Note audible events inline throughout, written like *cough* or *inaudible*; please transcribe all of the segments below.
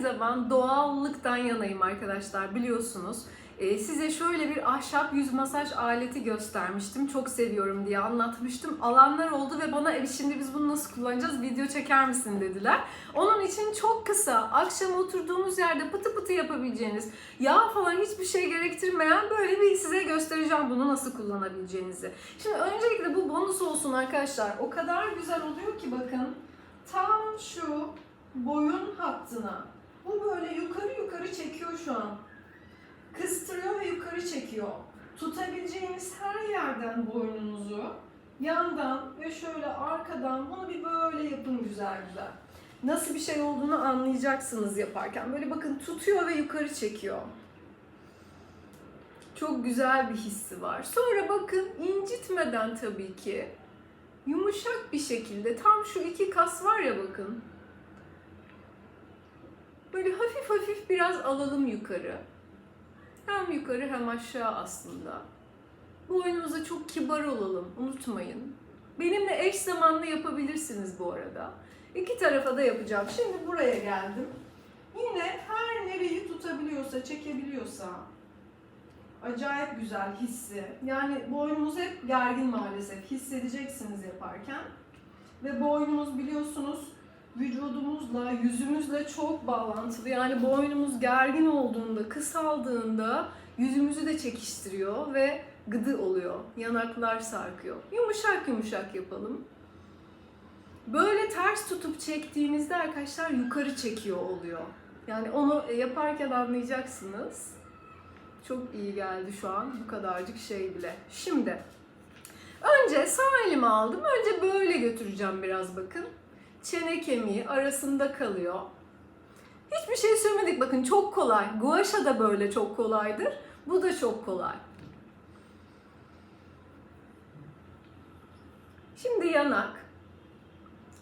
zaman doğallıktan yanayım arkadaşlar biliyorsunuz. Ee, size şöyle bir ahşap yüz masaj aleti göstermiştim. Çok seviyorum diye anlatmıştım. Alanlar oldu ve bana "E, şimdi biz bunu nasıl kullanacağız video çeker misin dediler. Onun için çok kısa akşam oturduğunuz yerde pıtı pıtı yapabileceğiniz yağ falan hiçbir şey gerektirmeyen böyle bir size göstereceğim bunu nasıl kullanabileceğinizi. Şimdi öncelikle bu bonus olsun arkadaşlar. O kadar güzel oluyor ki bakın. Tam şu boyun hattına. Bu böyle yukarı yukarı çekiyor şu an. Kıstırıyor ve yukarı çekiyor. Tutabileceğiniz her yerden boynunuzu yandan ve şöyle arkadan bunu bir böyle yapın güzel güzel. Nasıl bir şey olduğunu anlayacaksınız yaparken. Böyle bakın tutuyor ve yukarı çekiyor. Çok güzel bir hissi var. Sonra bakın incitmeden tabii ki yumuşak bir şekilde tam şu iki kas var ya bakın. Böyle hafif hafif biraz alalım yukarı. Hem yukarı hem aşağı aslında. Boynumuza çok kibar olalım, unutmayın. Benimle eş zamanlı yapabilirsiniz bu arada. İki tarafa da yapacağım. Şimdi buraya geldim. Yine her nereyi tutabiliyorsa, çekebiliyorsa acayip güzel hissi. Yani boynumuz hep gergin maalesef. Hissedeceksiniz yaparken. Ve boynumuz biliyorsunuz vücudumuzla, yüzümüzle çok bağlantılı. Yani boynumuz gergin olduğunda, kısaldığında yüzümüzü de çekiştiriyor ve gıdı oluyor. Yanaklar sarkıyor. Yumuşak yumuşak yapalım. Böyle ters tutup çektiğimizde arkadaşlar yukarı çekiyor oluyor. Yani onu yaparken anlayacaksınız. Çok iyi geldi şu an bu kadarcık şey bile. Şimdi önce sağ elimi aldım. Önce böyle götüreceğim biraz bakın. Çene kemiği arasında kalıyor. Hiçbir şey sürmedik bakın çok kolay. Guaşa da böyle çok kolaydır. Bu da çok kolay. Şimdi yanak.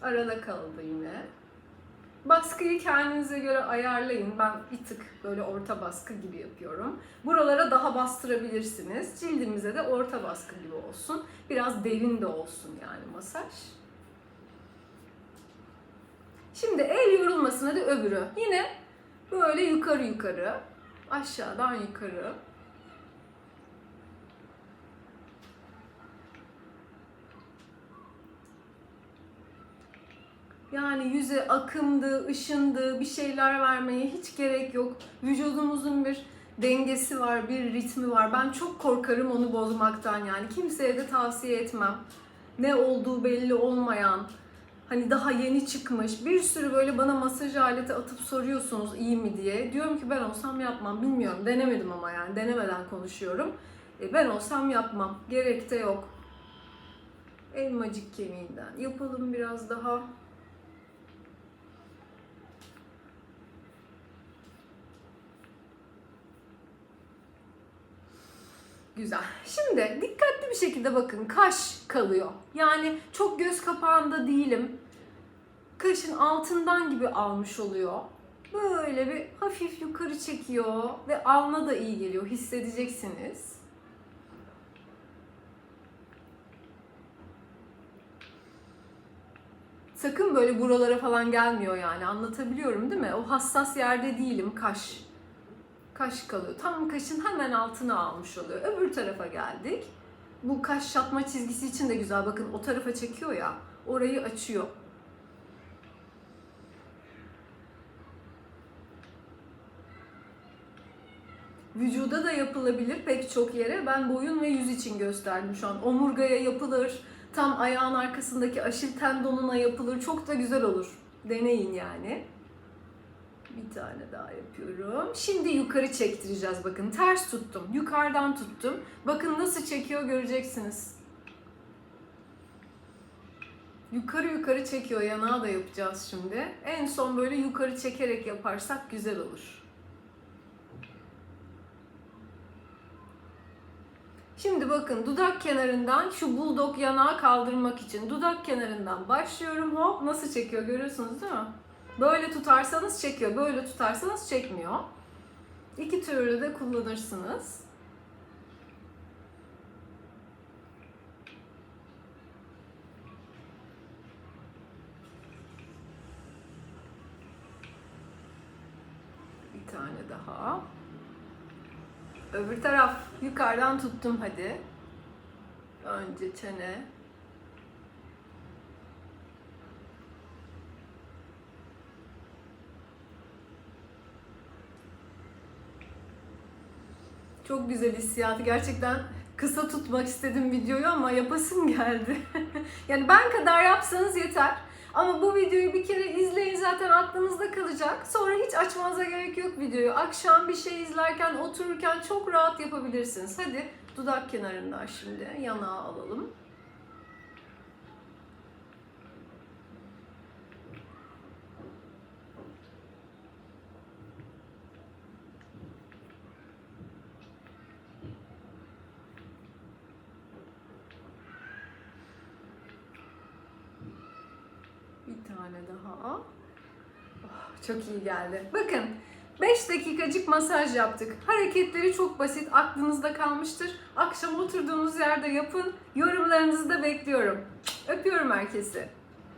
Arada kaldı yine. Baskıyı kendinize göre ayarlayın. Ben bir tık böyle orta baskı gibi yapıyorum. Buralara daha bastırabilirsiniz. Cildimize de orta baskı gibi olsun. Biraz derin de olsun yani masaj. Şimdi el yorulmasın hadi öbürü. Yine böyle yukarı yukarı. Aşağıdan yukarı. Yani yüze akımdı, ışındı, bir şeyler vermeye hiç gerek yok. Vücudumuzun bir dengesi var, bir ritmi var. Ben çok korkarım onu bozmaktan yani. Kimseye de tavsiye etmem. Ne olduğu belli olmayan, hani daha yeni çıkmış bir sürü böyle bana masaj aleti atıp soruyorsunuz iyi mi diye. Diyorum ki ben olsam yapmam. Bilmiyorum. Denemedim ama yani. Denemeden konuşuyorum. E, ben olsam yapmam. Gerek de yok. Elmacık kemiğinden yapalım biraz daha. Güzel. Şimdi dikkatli bir şekilde bakın kaş kalıyor. Yani çok göz kapağında değilim. Kaşın altından gibi almış oluyor. Böyle bir hafif yukarı çekiyor ve alna da iyi geliyor. Hissedeceksiniz. Sakın böyle buralara falan gelmiyor yani. Anlatabiliyorum değil mi? O hassas yerde değilim kaş kaş kalıyor. Tam kaşın hemen altına almış oluyor. Öbür tarafa geldik. Bu kaş çatma çizgisi için de güzel. Bakın o tarafa çekiyor ya. Orayı açıyor. Vücuda da yapılabilir pek çok yere. Ben boyun ve yüz için gösterdim şu an. Omurgaya yapılır. Tam ayağın arkasındaki aşil tendonuna yapılır. Çok da güzel olur. Deneyin yani. Bir tane daha yapıyorum. Şimdi yukarı çektireceğiz bakın. Ters tuttum. Yukarıdan tuttum. Bakın nasıl çekiyor göreceksiniz. Yukarı yukarı çekiyor. Yanağı da yapacağız şimdi. En son böyle yukarı çekerek yaparsak güzel olur. Şimdi bakın dudak kenarından şu bulldog yanağı kaldırmak için dudak kenarından başlıyorum. Hop nasıl çekiyor görüyorsunuz değil mi? Böyle tutarsanız çekiyor, böyle tutarsanız çekmiyor. İki türlü de kullanırsınız. Bir tane daha. Öbür taraf yukarıdan tuttum hadi. Önce çene. Çok güzel hissiyatı. Gerçekten kısa tutmak istedim videoyu ama yapasım geldi. *laughs* yani ben kadar yapsanız yeter. Ama bu videoyu bir kere izleyin zaten aklınızda kalacak. Sonra hiç açmanıza gerek yok videoyu. Akşam bir şey izlerken, otururken çok rahat yapabilirsiniz. Hadi dudak kenarından şimdi yanağa alalım. Bir tane daha. Oh, çok iyi geldi. Bakın 5 dakikacık masaj yaptık. Hareketleri çok basit, aklınızda kalmıştır. Akşam oturduğunuz yerde yapın. Yorumlarınızı da bekliyorum. Öpüyorum herkesi.